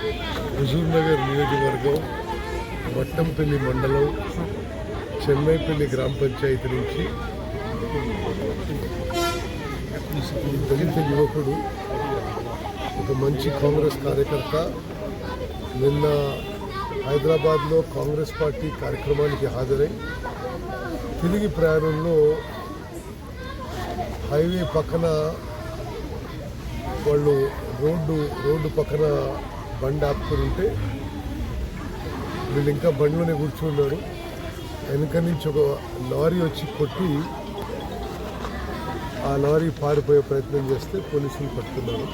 హుజూర్ నగర్ నియోజకవర్గం వట్టంపల్లి మండలం చెన్నైపల్లి గ్రామ పంచాయతీ నుంచి దళిత యువకుడు ఒక మంచి కాంగ్రెస్ కార్యకర్త. నిన్న హైదరాబాద్లో కాంగ్రెస్ పార్టీ కార్యక్రమానికి హాజరై తిరిగి ప్రయాణంలో హైవే పక్కన వాళ్ళు రోడ్డు రోడ్డు పక్కన బండి ఆపుకుని ఉంటే వీళ్ళు ఇంకా బండిలోనే కూర్చున్నారు. వెనక నుంచి ఒక లారీ వచ్చి కొట్టి ఆ లారీ పారిపోయే ప్రయత్నం చేస్తే పోలీసులు పట్టుకున్నారు.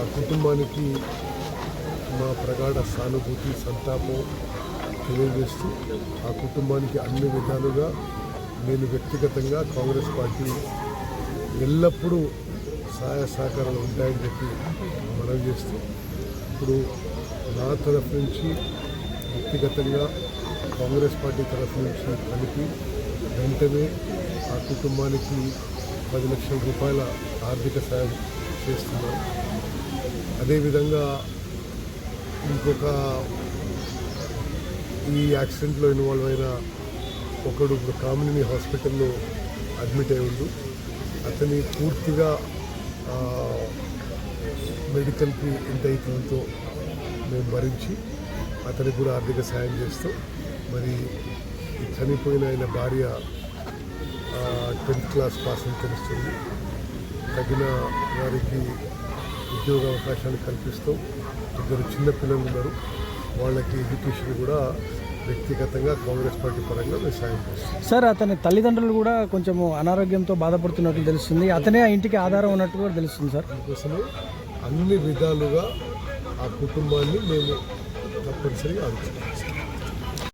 ఆ కుటుంబానికి మా ప్రగాఢ సానుభూతి సంతాపం తెలియజేస్తూ ఆ కుటుంబానికి అన్ని విధాలుగా నేను వ్యక్తిగతంగా కాంగ్రెస్ పార్టీ ఎల్లప్పుడూ సహాయ సహకారాలు ఉంటాయని చెప్పి మనం చేస్తూ ఇప్పుడు నా తరఫు నుంచి వ్యక్తిగతంగా కాంగ్రెస్ పార్టీ తరఫు నుంచి కలిపి వెంటనే ఆ కుటుంబానికి పది లక్షల రూపాయల ఆర్థిక సాయం చేస్తున్నాం అదేవిధంగా ఇంకొక ఈ యాక్సిడెంట్లో ఇన్వాల్వ్ అయిన ఒకడు ఇప్పుడు కామిని హాస్పిటల్లో అడ్మిట్ అయి ఉండు. అతని పూర్తిగా మెడికల్కి ఎంత అవుతుందో మేము భరించి అతనికి కూడా ఆర్థిక సాయం చేస్తూ మరి చనిపోయిన ఆయన భార్య టెన్త్ క్లాస్ పాస్ అని తెలుస్తుంది. తగిన వారికి ఉద్యోగ అవకాశాలు కల్పిస్తూ ఇద్దరు చిన్న పిల్లలు ఉన్నారు. వాళ్ళకి ఎడ్యుకేషన్ కూడా వ్యక్తిగతంగా కాంగ్రెస్ పార్టీ పరంగా మేము సాయం చేస్తాం సార్ అతని తల్లిదండ్రులు కూడా కొంచెం అనారోగ్యంతో బాధపడుతున్నట్లు తెలుస్తుంది. అతనే ఆ ఇంటికి ఆధారం ఉన్నట్టు కూడా తెలుస్తుంది సార్. అందుకోసమే అన్ని విధాలుగా ఆ కుటుంబాన్ని మేము తప్పనిసరిగా ఆలోచించాం